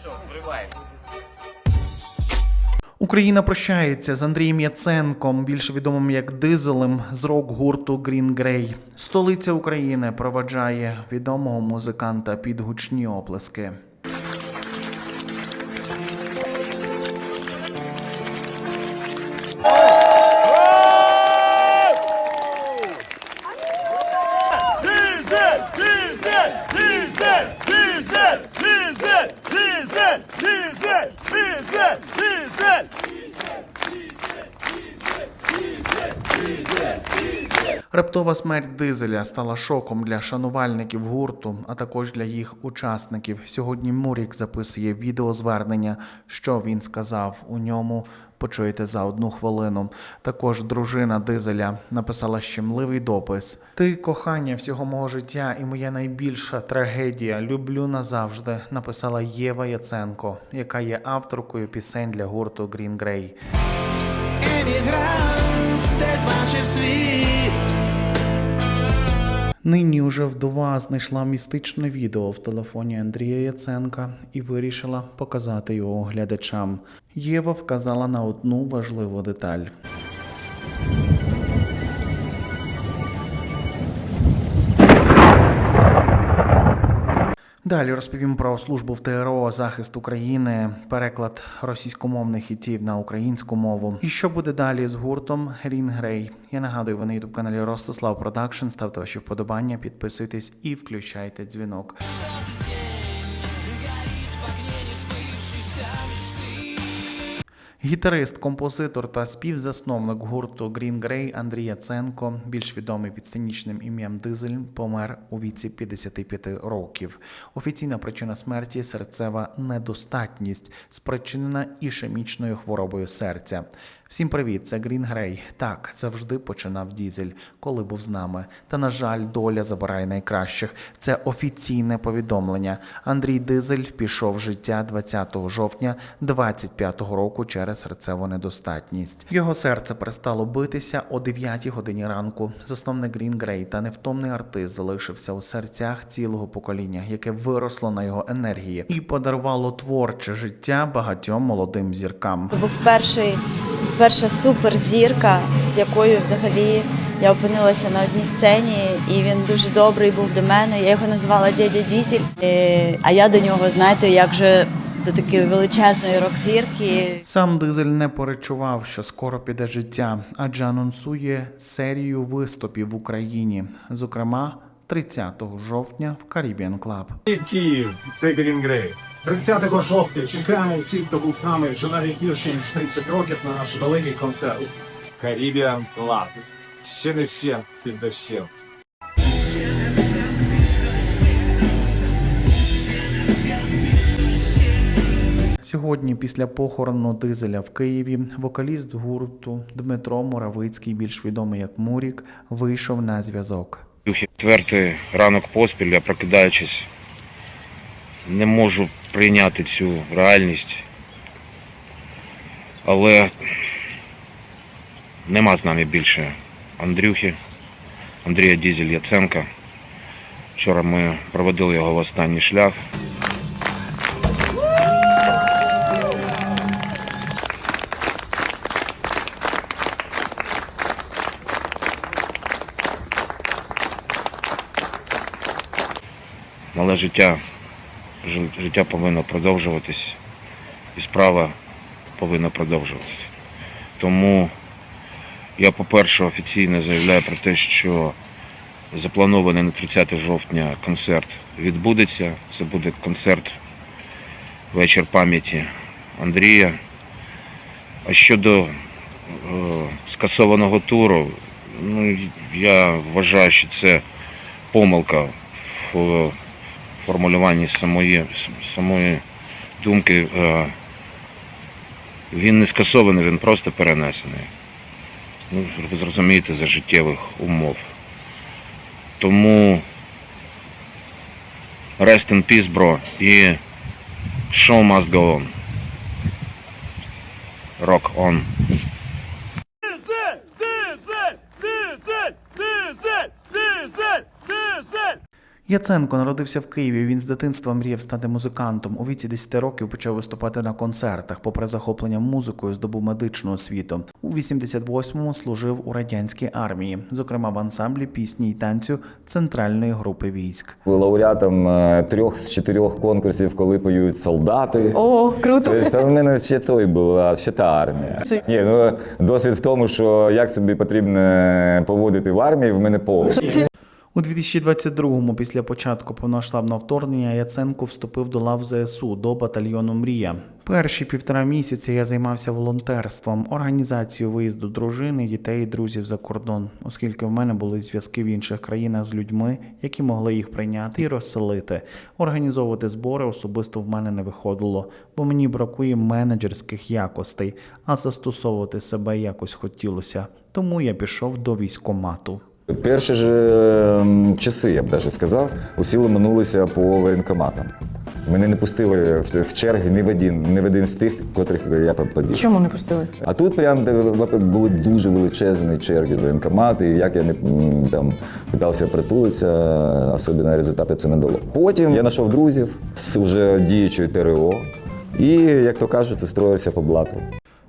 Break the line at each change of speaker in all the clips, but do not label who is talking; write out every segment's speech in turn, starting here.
що, вривай.
Україна прощається з Андрієм Яценком, більше відомим як Дизелем, з рок-гурту Green Grey. Столиця України проваджає відомого музиканта під гучні оплески.
Good.
Раптова смерть дизеля стала шоком для шанувальників гурту, а також для їх учасників. Сьогодні Мурік записує відеозвернення, що він сказав у ньому. Почуєте за одну хвилину. Також дружина дизеля написала щемливий допис: Ти кохання всього мого життя і моя найбільша трагедія. Люблю назавжди. Написала Єва Яценко, яка є авторкою пісень для гурту Green Grey.
Емігрант десь бачив світ.
Нині уже вдова знайшла містичне відео в телефоні Андрія Яценка і вирішила показати його глядачам. Єва вказала на одну важливу деталь. Далі розповім про службу в ТРО захист України, переклад російськомовних хітів на українську мову. І що буде далі з гуртом Green Grey? Я нагадую, ви на ютуб каналі Ростислав Продакшн. Ставте ваші вподобання, підписуйтесь і включайте дзвінок. Гітарист, композитор та співзасновник гурту Green Grey Андрій Яценко, більш відомий під сценічним ім'ям Дизель, помер у віці 55 років. Офіційна причина смерті серцева недостатність, спричинена ішемічною хворобою серця. Всім привіт, це Green Grey. Так, завжди починав Дізель, коли був з нами. Та на жаль, доля забирає найкращих. Це офіційне повідомлення. Андрій Дизель пішов з життя 20 жовтня 25-го року через серцеву недостатність. Його серце перестало битися о 9 годині ранку. Засновник Green Grey та невтомний артист залишився у серцях цілого покоління, яке виросло на його енергії і подарувало творче життя багатьом молодим зіркам.
Був перший, перша суперзірка, з якою взагалі я опинилася на одній сцені, і він дуже добрий був до мене. Я його називала дядя Дізель. Е, А я до нього, знаєте, як же до такої величезної рок-зірки.
Сам Дизель не перечував, що скоро піде життя, адже анонсує серію виступів в Україні, зокрема 30 жовтня в Caribbean Club.
Київ, це Grey. 30 жовтня чекаємо всіх, хто був з нами вже навіть більше ніж 30 років на наш великий концерт.
Caribbean Club. Ще не всі під дощем.
Сьогодні, після похорону Дизеля в Києві, вокаліст гурту Дмитро Моравицький, більш відомий як Мурік, вийшов на зв'язок.
Четвертий ранок поспіль, я прокидаючись, не можу прийняти цю реальність. Але нема з нами більше Андрюхи, Андрія Дізель Яценка. Вчора ми проводили його в останній шлях. Життя, жи- життя повинно продовжуватись, і справа повинна продовжуватись. Тому я, по-перше, офіційно заявляю про те, що запланований на 30 жовтня концерт відбудеться. Це буде концерт вечір пам'яті Андрія. А щодо е, скасованого туру, ну, я вважаю, що це помилка в формулюванні самої, самої думки. Е, Він не скасований, він просто перенесений. Ну, ви зрозумієте, за життєвих умов. Тому rest in peace, bro, і show must go on. Rock on.
Яценко народився в Києві. Він з дитинства мріяв стати музикантом. У віці 10 років почав виступати на концертах. Попри захоплення музикою, здобув медичну освіту. У 88-му служив у радянській армії, зокрема в ансамблі пісні й танцю центральної групи військ.
лауреатом е, трьох з чотирьох конкурсів, коли поють солдати.
О, круто.
Тобто в мене ще той була, ще та армія. Ні, ну досвід в тому, що як собі потрібно поводити в армії, в мене повний.
У 2022-му, після початку повноштабного вторгнення, Яценко вступив до лав ЗСУ до батальйону Мрія. Перші півтора місяці я займався волонтерством, організацією виїзду дружини, дітей і друзів за кордон, оскільки в мене були зв'язки в інших країнах з людьми, які могли їх прийняти і розселити. Організовувати збори особисто в мене не виходило, бо мені бракує менеджерських якостей, а застосовувати себе якось хотілося. Тому я пішов до військкомату.
В перші ж е, часи, я б навіть сказав, усі ломанулися по воєнкоматам. Мене не пустили в, в черги ні в один, ні в один з тих, котрих я побіг.
Чому не пустили?
А тут прям де були дуже величезні черги до воєнкомату, і як я не там питався притулитися, особливо результати це не дало. Потім я знайшов друзів з вже діючою ТРО і, як то кажуть, устроївся по блату.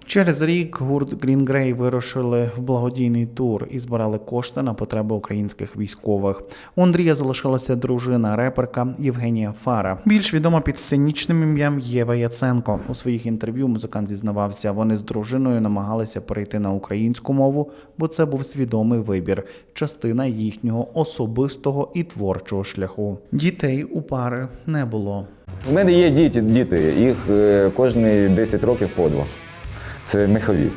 Через рік гурт Green Grey вирушили в благодійний тур і збирали кошти на потреби українських військових. У Андрія залишилася дружина реперка Євгенія Фара, більш відома під сценічним ім'ям Єва Яценко. У своїх інтерв'ю музикант зізнавався, вони з дружиною намагалися перейти на українську мову, бо це був свідомий вибір, частина їхнього особистого і творчого шляху. Дітей у пари не було.
У мене є діти, діти. їх е, кожні 10 років по два. Це мехові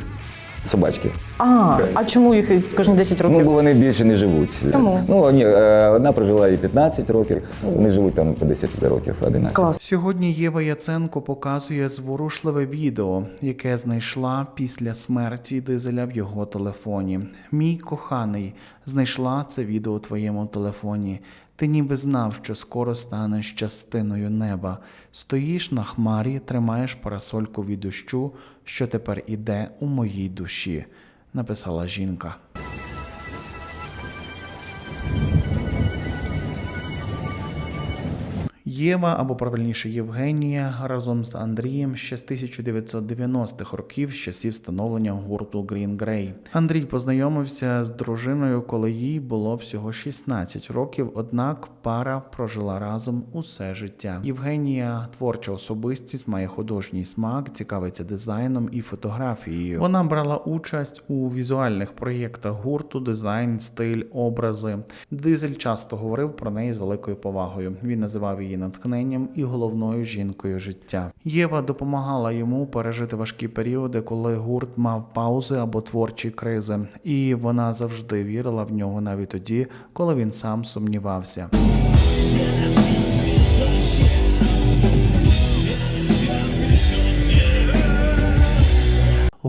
собачки.
А, а чому їх кожні 10
Ну, бо вони більше не живуть.
Чому?
Ну, ні, е, одна прожила і 15 років, вони живуть там по 10 років, 11.
Клас.
Сьогодні Єва Яценко показує зворушливе відео, яке знайшла після смерті дизеля в його телефоні. Мій коханий, знайшла це відео у твоєму телефоні. Ти ніби знав, що скоро станеш частиною неба. Стоїш на хмарі, тримаєш парасольку від дощу, що тепер іде у моїй душі, написала жінка. Єва, або правильніше Євгенія, разом з Андрієм ще з 1990-х років, з часів становлення гурту Green Grey. Андрій познайомився з дружиною, коли їй було всього 16 років, однак пара прожила разом усе життя. Євгенія творча особистість, має художній смак, цікавиться дизайном і фотографією. Вона брала участь у візуальних проєктах гурту, дизайн, стиль, образи. Дизель часто говорив про неї з великою повагою. Він називав її натхненням і головною жінкою життя. Єва допомагала йому пережити важкі періоди, коли гурт мав паузи або творчі кризи, і вона завжди вірила в нього навіть тоді, коли він сам сумнівався.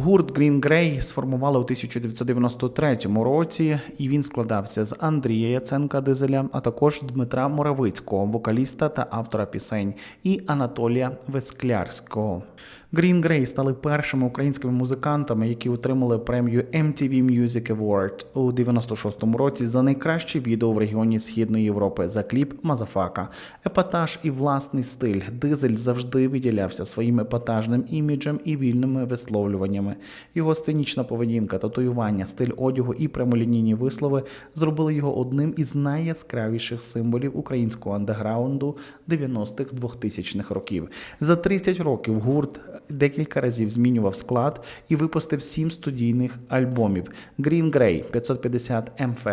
Гурт Green Grey сформували у 1993 році, і він складався з Андрія Яценка Дизеля, а також Дмитра Моравицького, вокаліста та автора пісень, і Анатолія Весклярського. Green Grey стали першими українськими музикантами, які отримали премію MTV Music Award у 96-му році за найкраще відео в регіоні Східної Європи за кліп Мазафака. Епатаж і власний стиль. Дизель завжди виділявся своїм епатажним іміджем і вільними висловлюваннями. Його сценічна поведінка, татуювання, стиль одягу і прямолінійні вислови зробили його одним із найяскравіших символів українського андеграунду 90-х 2000-х років. За 30 років гурт декілька разів змінював склад і випустив сім студійних альбомів: Green Grey 550 МФ,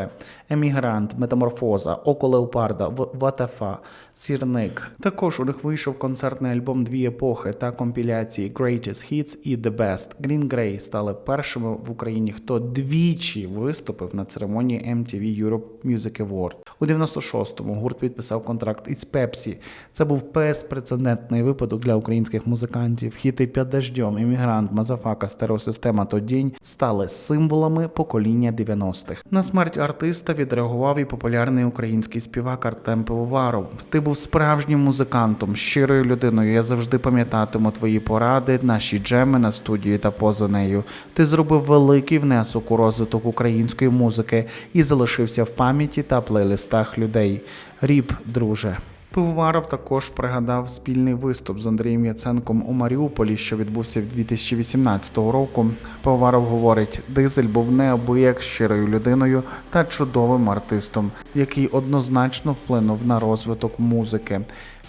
Емігрант, Метаморфоза, Око Леопарда, Ватафа, Сірник. Також у них вийшов концертний альбом Дві епохи та компіляції Greatest Hits і The Best. Green Grey стали першими в Україні, хто двічі виступив на церемонії MTV Europe Music Award. У 96-му гурт підписав контракт із Pepsi. Це був безпрецедентний випадок для українських музикантів. Хіти під дождем, іммігрант, мазафака, стереосистема то дінь стали символами покоління 90-х. На смерть артиста відреагував і популярний український співак Артем Пивоваров. Ти був справжнім музикантом, щирою людиною. Я завжди пам'ятатиму твої поради, наші джеми на студії та поза нею. Ти зробив великий внесок у розвиток української музики і залишився в пам'яті та плейлистах устах людей. Ріб, друже. Пивоваров також пригадав спільний виступ з Андрієм Яценком у Маріуполі, що відбувся 2018 року. Пивоваров говорить, Дизель був неабияк щирою людиною та чудовим артистом, який однозначно вплинув на розвиток музики.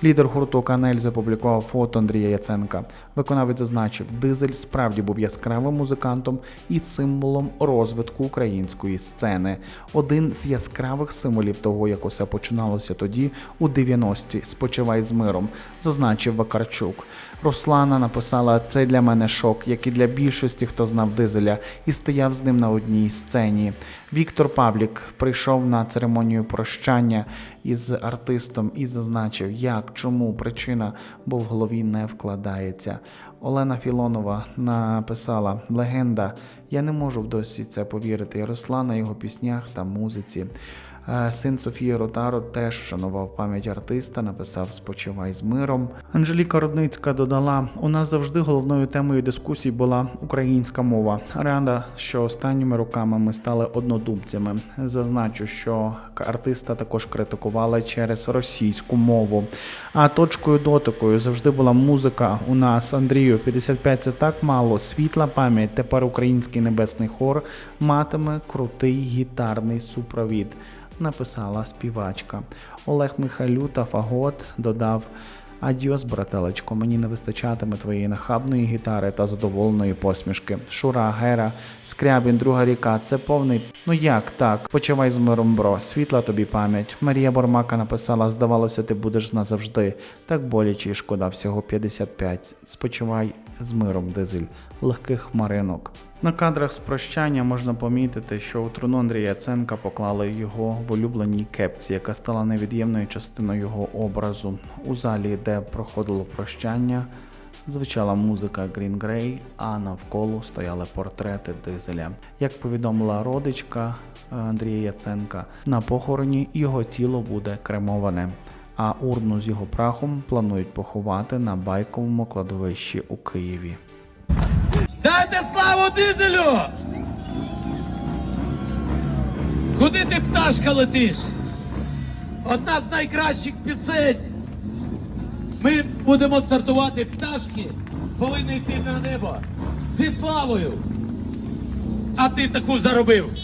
Лідер гурту Канель запублікував фото Андрія Яценка. Виконавець зазначив, Дизель справді був яскравим музикантом і символом розвитку української сцени. Один з яскравих символів того, як усе починалося тоді, у 90-ті. Спочивай з миром, зазначив Вакарчук. Руслана написала це для мене шок, як і для більшості, хто знав дизеля, і стояв з ним на одній сцені. Віктор Павлік прийшов на церемонію прощання із артистом і зазначив, як, чому причина, бо в голові не вкладається. Олена Філонова написала легенда. Я не можу досі це повірити. І росла на його піснях та музиці. Е, Син Софії Ротаро теж вшанував пам'ять артиста, написав Спочивай з миром. Анжеліка Родницька додала: у нас завжди головною темою дискусій була українська мова. Рада, що останніми роками ми стали однодумцями. Зазначу, що артиста також критикували через російську мову. А точкою дотикою завжди була музика. У нас Андрію 55 це так мало. Світла пам'ять. Тепер український небесний хор матиме крутий гітарний супровід написала співачка. Олег Михайлю та Фагот додав. Адіос, брателечко, мені не вистачатиме твоєї нахабної гітари та задоволеної посмішки. Шура, Гера, Скрябін, друга ріка. Це повний. Ну як так? Почувай з миром, бро. Світла тобі пам'ять. Марія Бормака написала: здавалося, ти будеш назавжди. Так боляче і шкода, всього 55. Спочивай з миром, дизель, легких хмаринок. На кадрах з прощання можна помітити, що у труну Андрія Яценка поклали його в улюбленій кепці, яка стала невід'ємною частиною його образу. У залі, де проходило прощання, звучала музика Green Grey, а навколо стояли портрети дизеля. Як повідомила родичка е, Андрія Яценка, на похороні його тіло буде кремоване. А урну з його прахом планують поховати на байковому кладовищі у Києві.
Дизелю! Куди ти пташка летиш? Одна з найкращих пісень. Ми будемо стартувати пташки, повинні йти на небо зі славою. А ти таку заробив.